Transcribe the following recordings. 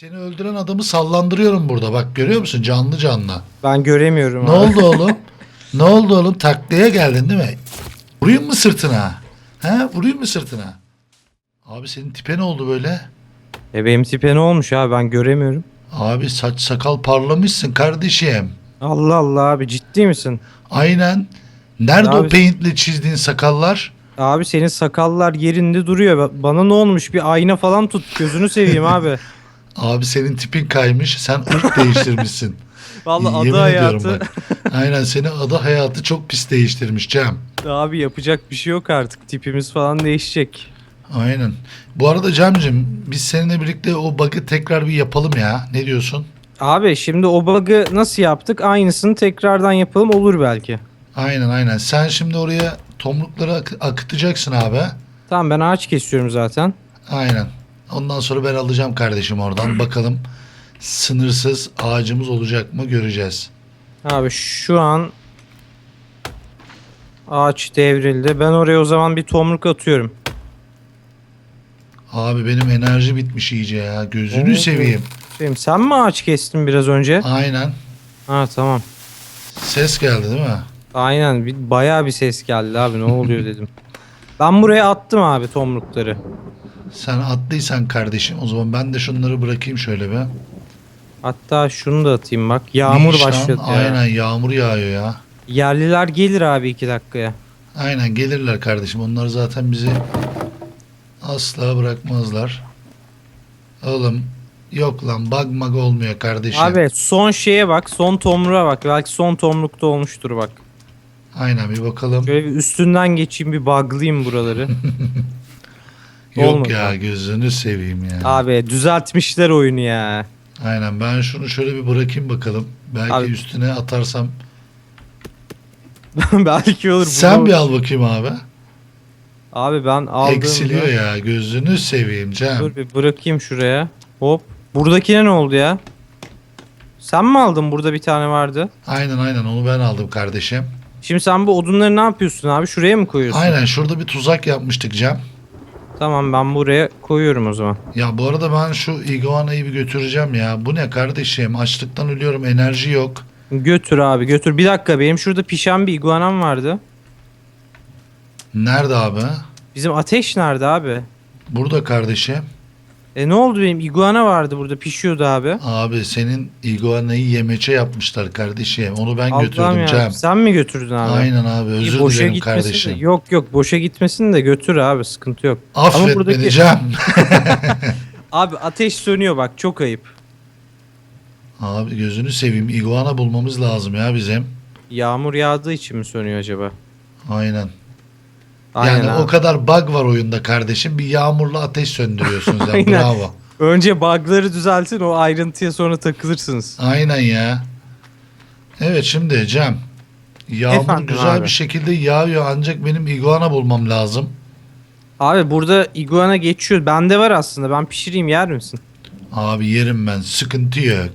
Seni öldüren adamı sallandırıyorum burada. Bak görüyor musun? Canlı canlı. Ben göremiyorum Ne abi. oldu oğlum? ne oldu oğlum? Taklaya geldin değil mi? Vurayım mı sırtına? He? Vurayım mı sırtına? Abi senin tipe ne oldu böyle? E benim tipe ne olmuş abi ben göremiyorum. Abi saç sakal parlamışsın kardeşim. Allah Allah abi ciddi misin? Aynen. Nerede Abi- o paintle çizdiğin sakallar? Abi senin sakallar yerinde duruyor. Ba- Bana ne olmuş bir ayna falan tut gözünü seveyim abi. Abi senin tipin kaymış. Sen ırk değiştirmişsin. Vallahi Yemin adı ediyorum hayatı. bak. Aynen seni adı hayatı çok pis değiştirmiş Cem. Abi yapacak bir şey yok artık. Tipimiz falan değişecek. Aynen. Bu arada Cem'cim biz seninle birlikte o bug'ı tekrar bir yapalım ya. Ne diyorsun? Abi şimdi o bug'ı nasıl yaptık? Aynısını tekrardan yapalım olur belki. Aynen aynen. Sen şimdi oraya tomrukları ak- akıtacaksın abi. Tamam ben ağaç kesiyorum zaten. Aynen. Ondan sonra ben alacağım kardeşim oradan. Bakalım sınırsız ağacımız olacak mı göreceğiz. Abi şu an ağaç devrildi. Ben oraya o zaman bir tomruk atıyorum. Abi benim enerji bitmiş iyice ya. Gözünü Oo. seveyim. Seveyim, sen mi ağaç kestin biraz önce? Aynen. Ha tamam. Ses geldi değil mi? Aynen bir, bayağı bir ses geldi abi ne oluyor dedim. Ben buraya attım abi tomrukları. Sen attıysan kardeşim o zaman ben de şunları bırakayım şöyle bir. Hatta şunu da atayım bak. Yağmur İyi lan. başladı ya. Aynen yağmur yağıyor ya. Yerliler gelir abi iki dakikaya. Aynen gelirler kardeşim. Onlar zaten bizi asla bırakmazlar. Oğlum yok lan bug mag olmuyor kardeşim. Abi son şeye bak son tomruğa bak. Belki son tomrukta olmuştur bak. Aynen bir bakalım. Şöyle bir üstünden geçeyim bir buglayayım buraları. Yok olmadı. ya gözünü seveyim ya. abi düzeltmişler oyunu ya. Aynen ben şunu şöyle bir bırakayım bakalım. Belki Abi- üstüne atarsam. Belki olur. Sen bir al bakayım abi. Abi ben aldığımda... Eksiliyor ya gözünü seveyim Cem. Dur bir bırakayım şuraya. Hop. Buradakine ne oldu ya? Sen mi aldın? Burada bir tane vardı. Aynen aynen onu ben aldım kardeşim. Şimdi sen bu odunları ne yapıyorsun abi? Şuraya mı koyuyorsun? Aynen şurada bir tuzak yapmıştık Cem. Tamam ben buraya koyuyorum o zaman. Ya bu arada ben şu iguanayı bir götüreceğim ya. Bu ne kardeşim? Açlıktan ölüyorum. Enerji yok. Götür abi götür. Bir dakika benim şurada pişen bir iguanam vardı. Nerede abi? Bizim ateş nerede abi? Burada kardeşim. E ne oldu benim iguana vardı burada pişiyordu abi. Abi senin iguanayı yemeçe yapmışlar kardeşim. Onu ben Allah'ım götürdüm ya. Cem. Sen mi götürdün abi? Aynen abi İyi, özür boşa dilerim gitmesin kardeşim. De, yok yok boşa gitmesin de götür abi sıkıntı yok. Affet buradaki- beni Cem. Abi ateş sönüyor bak çok ayıp. abi gözünü seveyim. Iguana bulmamız lazım ya bizim. Yağmur yağdığı için mi sönüyor acaba? Aynen. Aynen yani abi. o kadar bug var oyunda kardeşim. Bir yağmurla ateş söndürüyorsun sen. Aynen. Bravo. Önce bug'ları düzeltin o ayrıntıya sonra takılırsınız. Aynen ya. Evet şimdi Cem. Yağmur Efendim güzel abi. bir şekilde yağıyor ancak benim iguana bulmam lazım. Abi burada iguana geçiyor. Bende var aslında. Ben pişireyim yer misin? Abi yerim ben sıkıntı yok.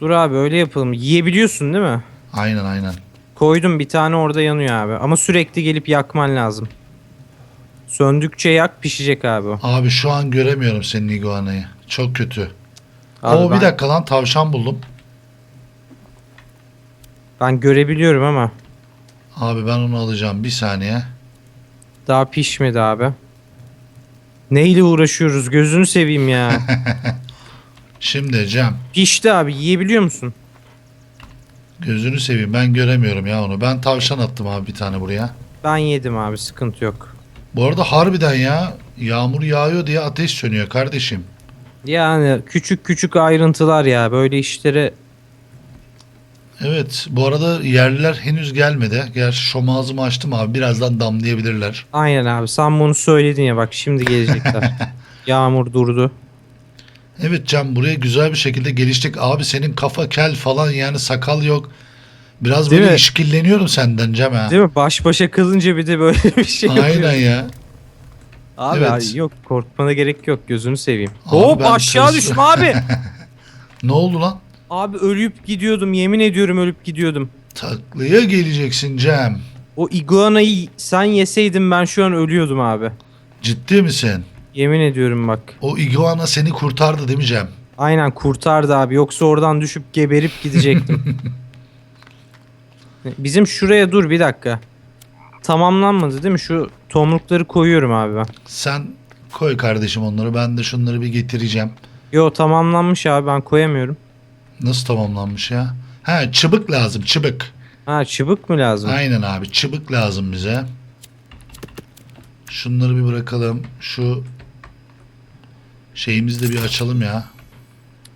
Dur abi öyle yapalım. Yiyebiliyorsun değil mi? Aynen aynen. Koydum bir tane orada yanıyor abi. Ama sürekli gelip yakman lazım. Söndükçe yak pişecek abi o. Abi şu an göremiyorum senin iguanayı. Çok kötü. Abi Oo ben, bir dakika lan tavşan buldum. ben görebiliyorum ama Abi ben onu alacağım bir saniye. daha pişmedi abi. Neyle uğraşıyoruz gözünü seveyim ya. Şimdi Cem Pişti abi yiyebiliyor musun? Gözünü seveyim ben göremiyorum ya onu. Ben tavşan attım abi bir tane buraya. Ben yedim abi sıkıntı yok. Bu arada harbiden ya yağmur yağıyor diye ateş sönüyor kardeşim. Yani küçük küçük ayrıntılar ya böyle işlere Evet bu arada yerliler henüz gelmedi. Gerçi şom ağzımı açtım abi birazdan damlayabilirler. Aynen abi sen bunu söyledin ya bak şimdi gelecekler. Yağmur durdu. Evet Cem buraya güzel bir şekilde geliştik. Abi senin kafa kel falan yani sakal yok. Biraz Değil böyle mi? işkilleniyorum senden Cem ha. Değil mi? Baş başa kalınca bir de böyle bir şey Aynen yapıyor. ya. Abi Evet. ay- yok korkmana gerek yok gözünü seveyim. Abi Hop ben aşağı düştüm abi. Ne oldu lan? abi ölüp gidiyordum yemin ediyorum ölüp gidiyordum. Taklaya geleceksin Cem. O iguanayı sen yeseydin ben şu an ölüyordum abi. Ciddi misin? Yemin ediyorum bak. O iguana seni kurtardı değil mi Cem? Aynen kurtardı abi. Yoksa oradan düşüp geberip gidecektim. Bizim şuraya dur bir dakika. Tamamlanmadı değil mi? Şu tomrukları koyuyorum abi ben. Sen koy kardeşim onları. Ben de şunları bir getireceğim. Yo tamamlanmış abi ben koyamıyorum. Nasıl tamamlanmış ya? Ha çıbık lazım çıbık. Ha çıbık mı lazım? Aynen abi çıbık lazım bize. Şunları bir bırakalım. Şu şeyimizi de bir açalım ya.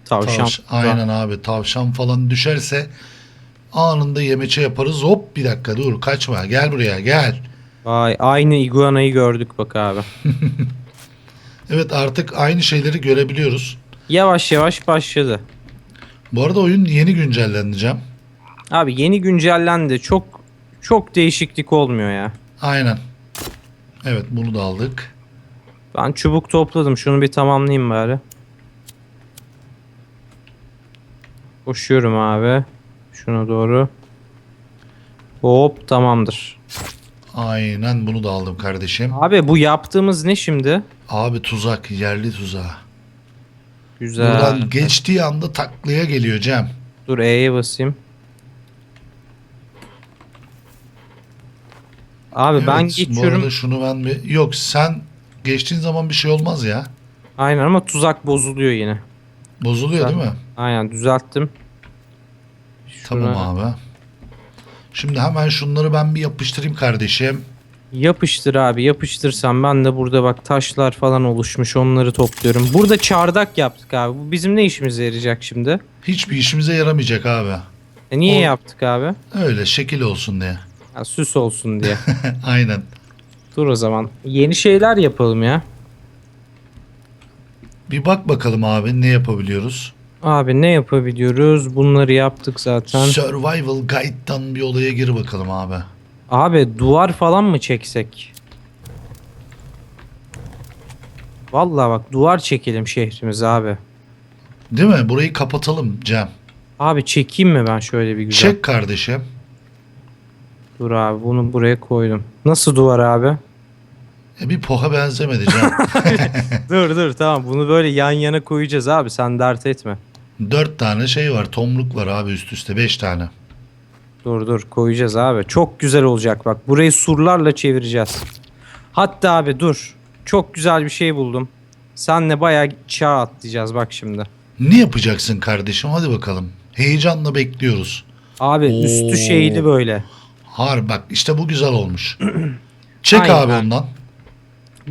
Tavşan. Tavş- Aynen abi tavşan falan düşerse anında yemeçe yaparız. Hop bir dakika dur kaçma gel buraya gel. Vay aynı iguanayı gördük bak abi. Evet artık aynı şeyleri görebiliyoruz. Yavaş yavaş başladı. Bu arada oyun yeni güncelleneceğim. Abi yeni güncellendi. Çok çok değişiklik olmuyor ya. Aynen. Evet bunu da aldık. Ben çubuk topladım. Şunu bir tamamlayayım bari. Koşuyorum abi. Şuna doğru. Hop tamamdır. Aynen bunu da aldım kardeşim. Abi bu yaptığımız ne şimdi? Abi tuzak yerli tuzağı. Güzel. Buradan geçtiği anda taklaya geliyor Cem. Dur E'ye basayım. Abi ben Evet, Bu geçiyorum. arada şunu ben bir... Yok sen geçtiğin zaman bir şey olmaz ya. Aynen ama tuzak bozuluyor yine. Bozuluyor değil mi? Aynen düzelttim. Tamam Şuna abi. Şimdi hemen şunları ben bir yapıştırayım kardeşim. Yapıştır abi yapıştırsan ben de burada bak taşlar falan oluşmuş onları topluyorum. Burada çardak yaptık abi. Bu bizim ne işimize yarayacak şimdi? Hiçbir işimize yaramayacak abi. E niye O- yaptık abi? Öyle şekil olsun diye. Ha, süs olsun diye. Aynen. Dur o zaman. Yeni şeyler yapalım ya. Bir bak bakalım abi ne yapabiliyoruz. Abi ne yapabiliyoruz? Bunları yaptık zaten. Survival Guide'dan bir olaya gir bakalım abi. Abi duvar falan mı çeksek? Vallahi bak duvar çekelim şehrimize abi. Değil mi? Burayı kapatalım Cem. Abi çekeyim mi ben şöyle bir güzel? Çek kardeşim. Dur abi bunu buraya koydum. Nasıl duvar abi? E bir poha benzemedi Cem. dur dur tamam bunu böyle yan yana koyacağız abi sen dert etme. Dört tane şey var. Tomruk var abi üst üste. Beş tane. Dur dur koyacağız abi. Çok güzel olacak bak. Burayı surlarla çevireceğiz. Hatta abi dur. Çok güzel bir şey buldum. Senle bayağı çağ atlayacağız bak şimdi. Ne yapacaksın kardeşim? Hadi bakalım. Heyecanla bekliyoruz. Abi Oo. üstü şeyli böyle. Har bak işte bu güzel olmuş. Çek Aynen. abi ondan.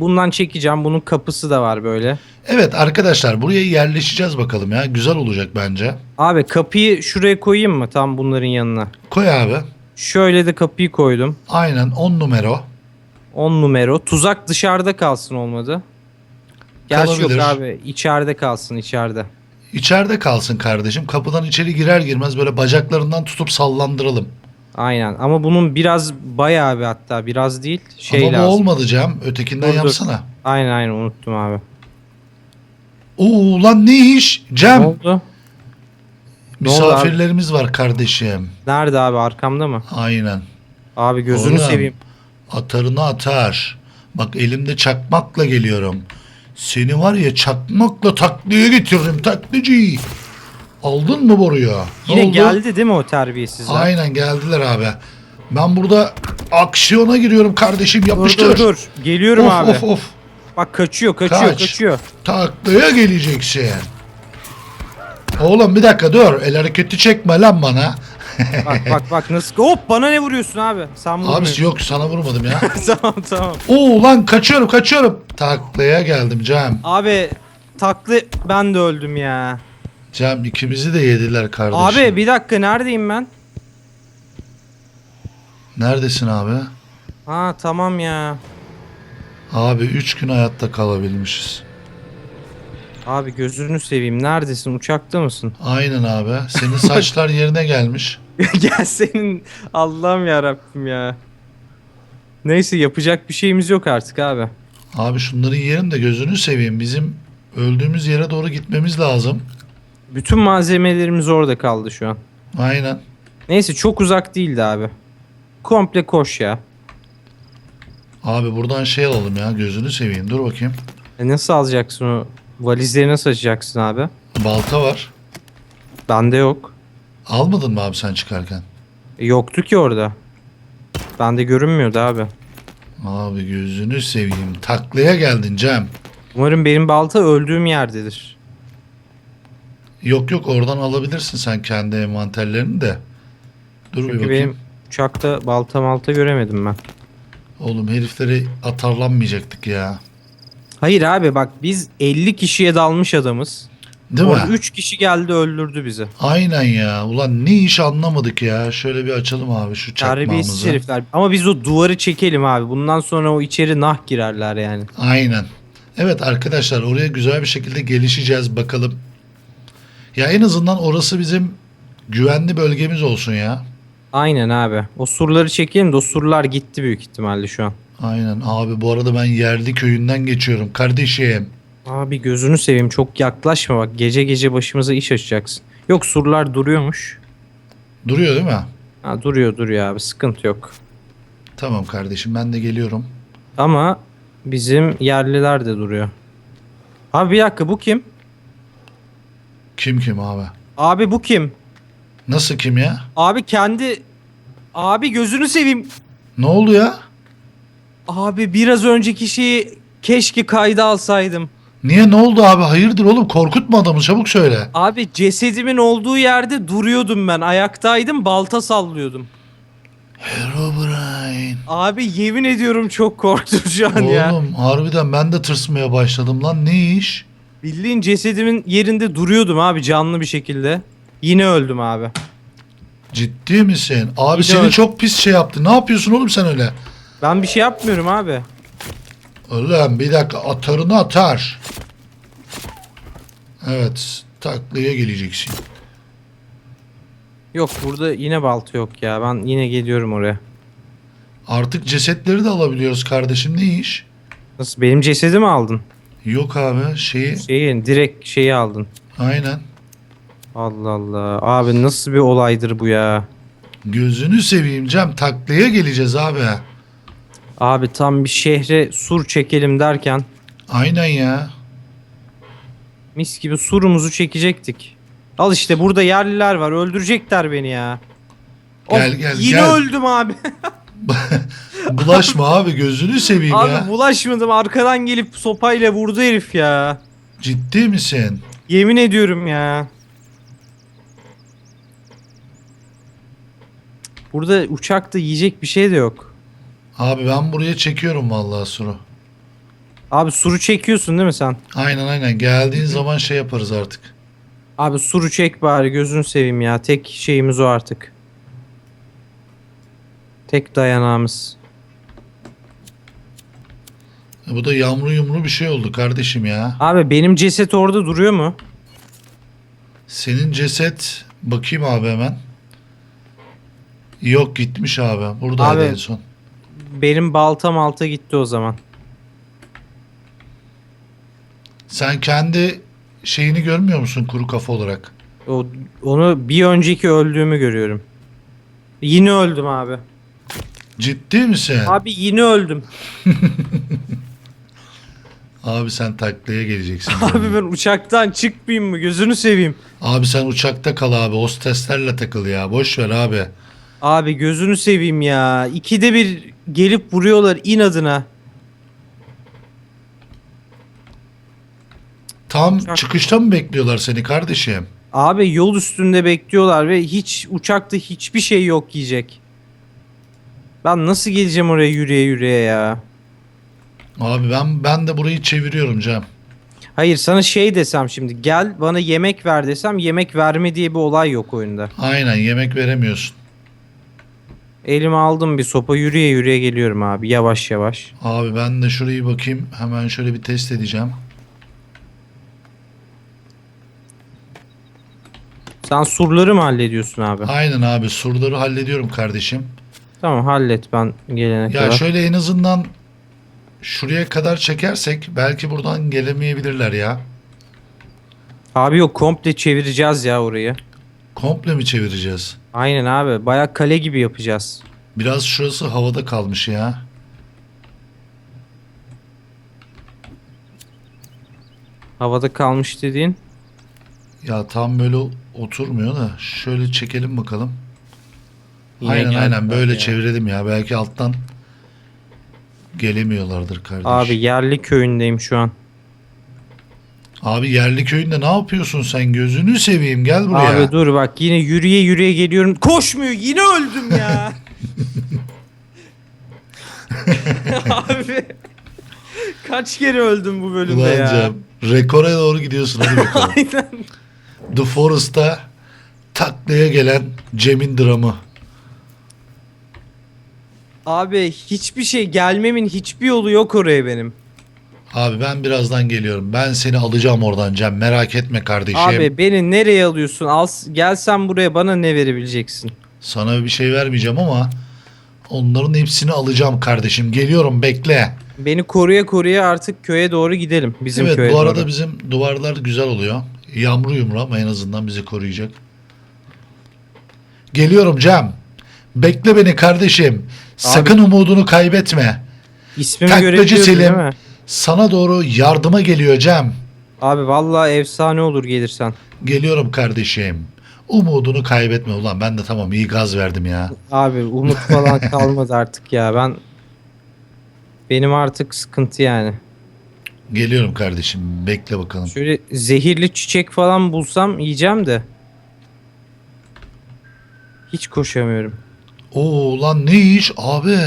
Bundan çekeceğim. Bunun kapısı da var böyle. Evet arkadaşlar buraya yerleşeceğiz bakalım ya. Güzel olacak bence. Abi kapıyı şuraya koyayım mı tam bunların yanına? Koy abi. Şöyle de kapıyı koydum. Aynen 10 numara. 10 numara. Tuzak dışarıda kalsın olmadı. Gerçi yok Kalabilir. abi. içeride kalsın içeride. İçeride kalsın kardeşim. Kapıdan içeri girer girmez böyle bacaklarından tutup sallandıralım. Aynen ama bunun biraz bayağı bir hatta biraz değil şey Ama bu lazım. olmadı Cem. Ötekinden Dur, dur. yapsana. Aynen aynen unuttum abi. Oo lan ne iş? Cem. Ne oldu? Ne oldu misafirlerimiz var kardeşim. Nerede abi arkamda mı? Aynen. Abi gözünü Oğlum, seveyim. Atarını atar. Bak elimde çakmakla geliyorum. Seni var ya çakmakla taklaya getiririm taklacı. Aldın mı boruya? Ne Yine oldu? geldi değil mi o terbiyesizler? Aynen geldiler abi. Ben burada aksiyona giriyorum kardeşim Dur yapıştır. dur dur. Geliyorum Of abi. of of. Bak kaçıyor kaçıyor Kaç. kaçıyor. Taklaya geleceksin. Oğlum bir dakika dur. El hareketi çekme lan bana. Bak bak bak nasıl. Hop bana ne vuruyorsun abi? Sen vurmuyorsun. Abi yok sana vurmadım ya. tamam tamam. Oo lan kaçıyorum kaçıyorum. Taklaya geldim Cem. Abi taklı ben de öldüm ya. Cem ikimizi de yediler kardeşim. Abi bir dakika neredeyim ben? Neredesin abi? Ha tamam ya. Abi 3 gün hayatta kalabilmişiz. Abi gözünü seveyim. Neredesin? Uçakta mısın? Aynen abi. Senin saçlar yerine gelmiş. Gel senin Allah'ım ya Rabbim ya. Neyse yapacak bir şeyimiz yok artık abi. Abi şunları yiyelim de gözünü seveyim. Bizim öldüğümüz yere doğru gitmemiz lazım. Bütün malzemelerimiz orada kaldı şu an. Aynen. Neyse çok uzak değildi abi. Komple koş ya. Abi buradan şey alalım ya gözünü seveyim. Dur bakayım. E nasıl alacaksın o valizleri nasıl açacaksın abi? Balta var. Bende yok. Almadın mı abi sen çıkarken? E, yoktu ki orada. Bende görünmüyordu abi. Abi gözünü seveyim. Taklaya geldin Cem. Umarım benim balta öldüğüm yerdedir. Yok yok oradan alabilirsin sen kendi envanterlerini de. Dur bir Çünkü bakayım. benim uçakta balta malta göremedim ben. Oğlum herifleri atarlanmayacaktık ya. Hayır abi bak biz 50 kişiye dalmış adamız. Değil mi? 3 kişi geldi öldürdü bizi. Aynen ya. Ulan ne iş anlamadık ya. Şöyle bir açalım abi şu Terbiyesiz çakmağımızı. herifler. Ama biz o duvarı çekelim abi. Bundan sonra o içeri nah girerler yani. Aynen. Evet arkadaşlar oraya güzel bir şekilde gelişeceğiz bakalım. Ya en azından orası bizim güvenli bölgemiz olsun ya. Aynen abi. O surları çekelim de o surlar gitti büyük ihtimalle şu an. Aynen abi bu arada ben yerli köyünden geçiyorum kardeşim. Abi gözünü seveyim çok yaklaşma bak. Gece gece başımıza iş açacaksın. Yok surlar duruyormuş. Duruyor değil mi? Ha, duruyor duruyor abi sıkıntı yok. Tamam kardeşim ben de geliyorum. Ama bizim yerliler de duruyor. Abi bir dakika bu kim? Kim kim abi? Abi bu kim? Nasıl kim ya? Abi kendi... Abi gözünü seveyim. Ne oldu ya? Abi biraz önceki şeyi keşke kayda alsaydım. Niye ne oldu abi? Hayırdır oğlum korkutma adamı çabuk söyle. Abi cesedimin olduğu yerde duruyordum ben. Ayaktaydım balta sallıyordum. Herobrine. Abi yemin ediyorum çok korktum şu an ya. Oğlum harbiden ben de tırsmaya başladım lan ne iş? Bildiğin cesedimin yerinde duruyordum abi canlı bir şekilde. Yine öldüm abi. Ciddi misin? Abi seni öyle. çok pis şey yaptı. Ne yapıyorsun oğlum sen öyle? Ben bir şey yapmıyorum abi. Ulan bir dakika atarını atar. Evet taklaya geleceksin. Yok burada yine balta yok ya. Ben yine geliyorum oraya. Artık cesetleri de alabiliyoruz kardeşim ne iş? Nasıl benim cesedimi aldın? Yok abi şeyi Şeyi direkt şeyi aldın. aynen. Allah Allah. Abi nasıl bir olaydır bu ya? Gözünü seveyim Cem taklaya geleceğiz abi. Abi tam bir şehre sur çekelim derken Aynen ya. mis gibi surumuzu çekecektik. Al işte burada yerliler var. Öldürecekler beni ya. Gel, gel, Yine gel. öldüm abi. Bulaşma abi gözünü seveyim abi ya. bulaşmadım. Arkadan gelip sopayla vurdu herif ya. Ciddi misin? Yemin ediyorum ya. Burada uçakta yiyecek bir şey de yok. Abi ben buraya çekiyorum vallahi suru. Abi suru çekiyorsun değil mi sen? Aynen aynen geldiğin zaman şey yaparız artık. Abi suru çek bari gözünü seveyim ya. Tek şeyimiz o artık. Tek dayanağımız. Bu da yamru yumru bir şey oldu kardeşim ya. Abi benim ceset orada duruyor mu? Senin ceset bakayım abi hemen. Yok gitmiş abi. Buradaydı Abi- en son. Benim balta malta gitti o zaman. Sen kendi şeyini görmüyor musun kuru kafa olarak? O, onu bir önceki öldüğümü görüyorum. Yine öldüm abi. Ciddi misin? Abi yine öldüm. sen taklaya geleceksin. Abi ben uçaktan çıkmayayım mı? Gözünü seveyim. Abi sen uçakta kal abi. Hosteslerle takıl ya. Boş ver abi. Abi gözünü seveyim ya. İkide bir gelip vuruyorlar inadına. Tam Uçak- çıkışta mı bekliyorlar seni kardeşim? Abi yol üstünde bekliyorlar ve hiç uçakta hiçbir şey yok yiyecek. Ben nasıl geleceğim oraya yürüye yürüye ya? Abi ben ben de burayı çeviriyorum Cem. Hayır sana şey desem şimdi gel bana yemek ver desem yemek verme diye bir olay yok oyunda. Aynen yemek veremiyorsun. Elime aldım bir sopa yürüye yürüye geliyorum abi yavaş yavaş. Abi ben de şurayı bakayım. Hemen şöyle bir test edeceğim. Sen surları mı hallediyorsun abi? Aynen abi surları hallediyorum kardeşim. Tamam hallet ben gelene Ya kadar. şöyle en azından şuraya kadar çekersek belki buradan gelemeyebilirler ya. Abi yok komple çevireceğiz ya orayı. Komple mi çevireceğiz? Aynen abi baya kale gibi yapacağız. Biraz şurası havada kalmış ya. Havada kalmış dediğin. Ya tam böyle oturmuyor da şöyle çekelim bakalım. Yine aynen aynen böyle ya. çevirelim ya. Belki alttan gelemiyorlardır kardeş. Abi yerli köyündeyim şu an. Abi yerli köyünde ne yapıyorsun sen? Gözünü seveyim gel buraya. Abi dur bak yine yürüye yürüye geliyorum. Koşmuyor yine öldüm ya. Abi kaç kere öldüm bu bölümde Ulan ya. Cem, rekora doğru gidiyorsun hadi bakalım. Aynen. The Forest'ta taklaya gelen Cem'in dramı. Abi hiçbir şey gelmemin hiçbir yolu yok oraya benim. Abi ben birazdan geliyorum. Ben seni alacağım oradan Cem. Merak etme kardeşim. Abi beni nereye alıyorsun? Al gelsen buraya bana ne verebileceksin? Sana bir şey vermeyeceğim ama onların hepsini alacağım kardeşim. Geliyorum bekle. Beni koruya koruya artık köye doğru gidelim. Bizim evet köye bu arada doğru. bizim duvarlar güzel oluyor. Yağmur yumru ama en azından bizi koruyacak. Geliyorum Cem. Bekle beni kardeşim. Sakın umudunu kaybetme. İsmimi Taklacı görebiliyorsun değil Selim mi? sana doğru yardıma geliyor Cem. Abi vallahi efsane olur gelirsen. Geliyorum kardeşim. Umudunu kaybetme ulan ben de tamam iyi gaz verdim ya. Abi umut falan kalmadı artık ya. Ben benim artık sıkıntı yani. Geliyorum kardeşim bekle bakalım. Şöyle zehirli çiçek falan bulsam yiyeceğim de. Hiç koşamıyorum. Oo lan ne iş abi?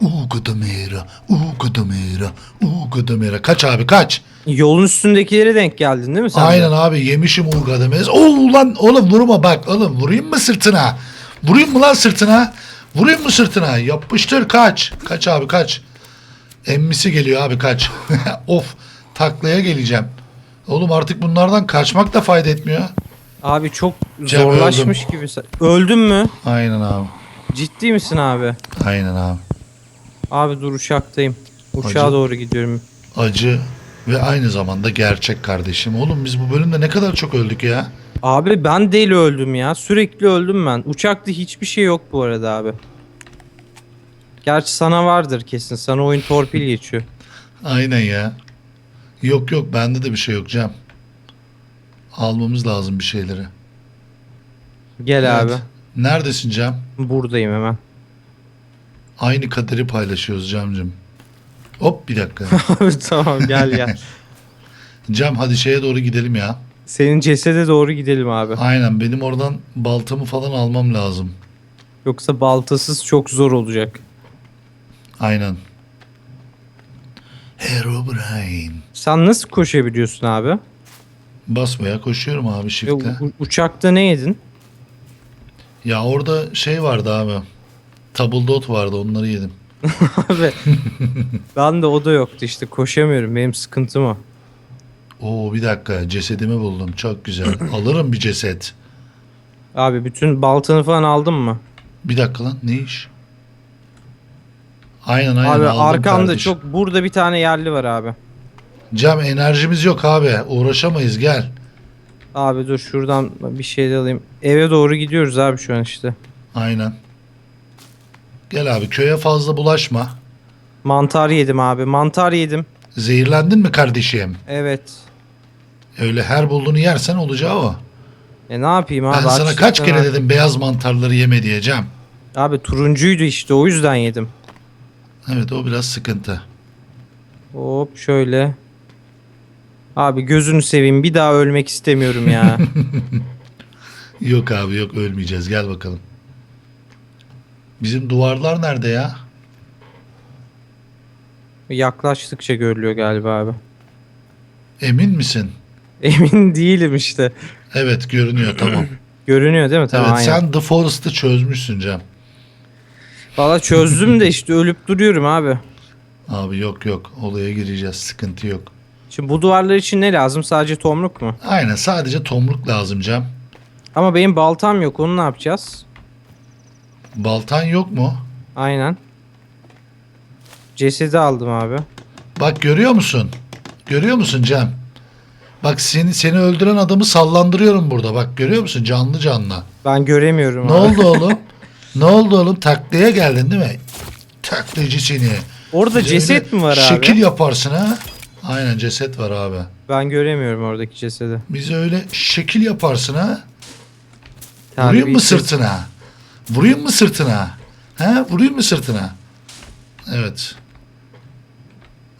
Uga da mera, uga da mera, uga da mera. Kaç abi kaç. Yolun üstündekilere denk geldin değil mi sen? de? Aynen abi yemişim uga da mera. Oo lan oğlum vurma bak oğlum vurayım mı sırtına? Vurayım mı lan sırtına? Vurayım mı sırtına? Yapıştır kaç. Kaç abi kaç. Emmisi geliyor abi kaç. of taklaya geleceğim. Oğlum artık bunlardan kaçmak da fayda etmiyor. Abi çok Cem, zorlaşmış gibi. sa- Öldün mü? Aynen abi. Ciddi misin abi? Aynen abi. Abi dur uçaktayım. Uçağa Acı. doğru gidiyorum. Acı ve aynı zamanda gerçek kardeşim. Oğlum biz bu bölümde ne kadar çok öldük ya. Abi ben deli öldüm ya. Sürekli öldüm ben. Uçakta hiçbir şey yok bu arada abi. Gerçi sana vardır kesin. Sana oyun torpil geçiyor. Aynen ya. Yok yok bende de bir şey yok Cem. Almamız lazım bir şeyleri. Gel Evet. abi. Neredesin Cem? Buradayım hemen. Aynı kaderi paylaşıyoruz Cem'cim. Hop bir dakika. Abi tamam gel gel. Cem hadi şeye doğru gidelim ya. Senin cesede doğru gidelim abi. Aynen benim oradan baltamı falan almam lazım. Yoksa baltasız çok zor olacak. Aynen. Herobrine. Sen nasıl koşabiliyorsun abi? Basmaya koşuyorum abi Ya, u- uçakta ne yedin? Ya orada şey vardı abi. Tabldot vardı onları yedim. abi ben de o da yoktu işte koşamıyorum benim sıkıntım o. Oo bir dakika cesedimi buldum. Çok güzel. Alırım bir ceset. Abi bütün baltanı falan aldın mı? Bir dakika lan ne iş? Aynen aynen abi aldım arkamda kardeş. çok burada bir tane yerli var abi. Cem enerjimiz yok abi. Uğraşamayız gel. Abi dur şuradan bir şey de alayım. Eve doğru gidiyoruz abi şu an işte. Aynen. Gel abi köye fazla bulaşma. Mantar yedim abi. Mantar yedim. Zehirlendin mi kardeşim? Evet. Öyle her bulduğunu yersen olacağı o. E ne yapayım abi? ben sana kaç kere abi. dedim beyaz mantarları yeme diye Cem. Abi turuncuydu işte o yüzden yedim. Evet o biraz sıkıntı. Hop şöyle. Abi gözünü seveyim bir daha ölmek istemiyorum ya. Yok abi yok ölmeyeceğiz gel bakalım. Bizim duvarlar nerede ya? Yaklaştıkça görülüyor galiba abi. Emin misin? Emin değilim işte. Evet görünüyor tamam. Görünüyor değil mi? Tamam evet aynen. sen The Forest'ı çözmüşsün Cem. Valla çözdüm de işte ölüp duruyorum abi. Abi yok yok olaya gireceğiz sıkıntı yok. Şimdi bu duvarlar için ne lazım? Sadece tomruk mu? Aynen sadece tomruk lazım Cem. Ama benim baltam yok. Onu ne yapacağız? Baltan yok mu? Aynen. Cesedi aldım abi. Bak görüyor musun? Görüyor musun Cem? Bak seni seni öldüren adamı sallandırıyorum burada. Bak görüyor musun canlı canlı. Ben göremiyorum Ne abi. oldu oğlum? ne oldu oğlum? Taklaya geldin değil mi? Taklacı seni. Orada Bize ceset mi var abi? Şekil yaparsın ha. Aynen ceset var abi. Ben göremiyorum oradaki cesedi. Bize öyle şekil yaparsın ha. Vurayım mı sırtına? Vurayım mı sırtına? He? Vurayım mı sırtına? Evet.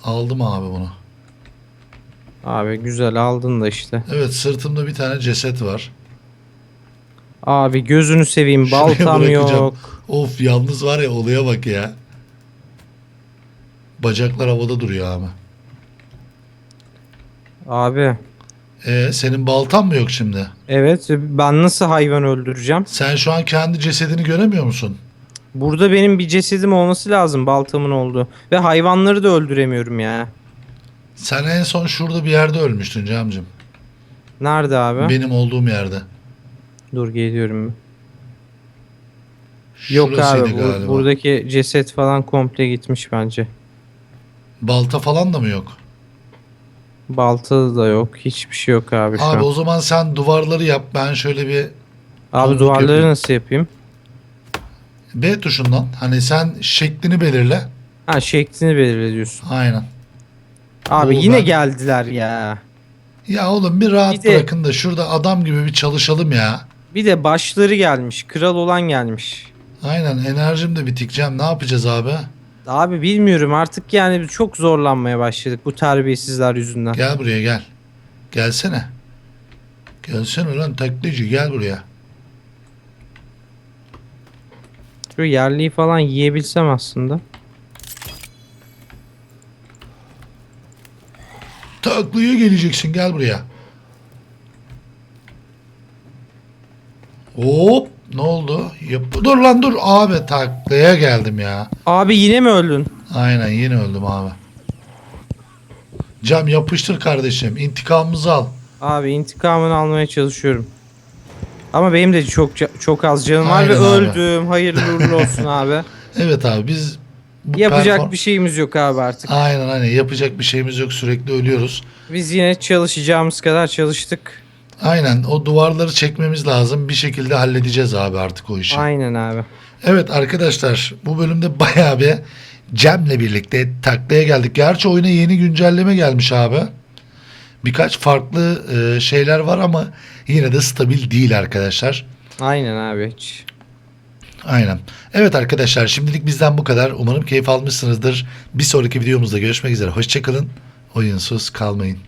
Aldım abi bunu. Abi güzel aldın da işte. Evet sırtımda bir tane ceset var. Abi gözünü seveyim Şuraya baltam yok. Of yalnız var ya olaya bak ya. Bacaklar havada duruyor abi. Abi Ee, senin baltan mı yok şimdi? evet ben nasıl hayvan öldüreceğim? Sen şu an kendi cesedini göremiyor musun? Burada benim bir cesedim olması lazım baltamın olduğu. Ve hayvanları da öldüremiyorum ya. Sen en son şurada bir yerde ölmüştün Camcım. Nerede abi? Benim olduğum yerde. Dur geliyorum. Yok abi bu- buradaki ceset falan komple gitmiş bence. Balta falan da mı yok? Balta da yok. Hiçbir şey yok abi şu Abi an. o zaman sen duvarları yap. Ben şöyle bir Abi duvarları yapayım. nasıl yapayım? B tuşundan hani sen şeklini belirle. Ha şeklini belirle diyorsun. Aynen. Abi Oo, yine ben- geldiler ya. Ya oğlum bir rahat Bir de- bırakın da şurada adam gibi bir çalışalım ya. Bir de başları gelmiş. Kral olan gelmiş. Aynen enerjim de bitik Cem. Ne yapacağız abi? Abi bilmiyorum artık yani çok zorlanmaya başladık bu terbiyesizler yüzünden. Gel buraya gel. Gelsene. Gelsene lan taklacı gel buraya. Şu yerliyi falan yiyebilsem aslında. Taklaya geleceksin gel buraya. Hop ne oldu? Yap dur lan dur abi taklaya geldim ya. Abi yine mi öldün? Aynen yine öldüm abi. Cam yapıştır kardeşim. İntikamımızı al. Abi intikamını almaya çalışıyorum. Ama benim de çok çok az canım var ve Aynen abi. öldüm. Hayırlı uğurlu olsun abi. Evet abi biz bu Yapacak perform- bir şeyimiz yok abi artık. Aynen aynen yapacak bir şeyimiz yok sürekli ölüyoruz. Biz yine çalışacağımız kadar çalıştık. Aynen o duvarları çekmemiz lazım. Bir şekilde halledeceğiz abi artık o işi. Aynen abi. Evet arkadaşlar bu bölümde bayağı bir Cem'le birlikte taklaya geldik. Gerçi oyuna yeni güncelleme gelmiş abi. Birkaç farklı e, şeyler var ama yine de stabil değil arkadaşlar. Aynen abi hiç. Aynen. Evet arkadaşlar şimdilik bizden bu kadar. Umarım keyif almışsınızdır. Bir sonraki videomuzda görüşmek üzere. Hoşçakalın. Oyunsuz kalmayın.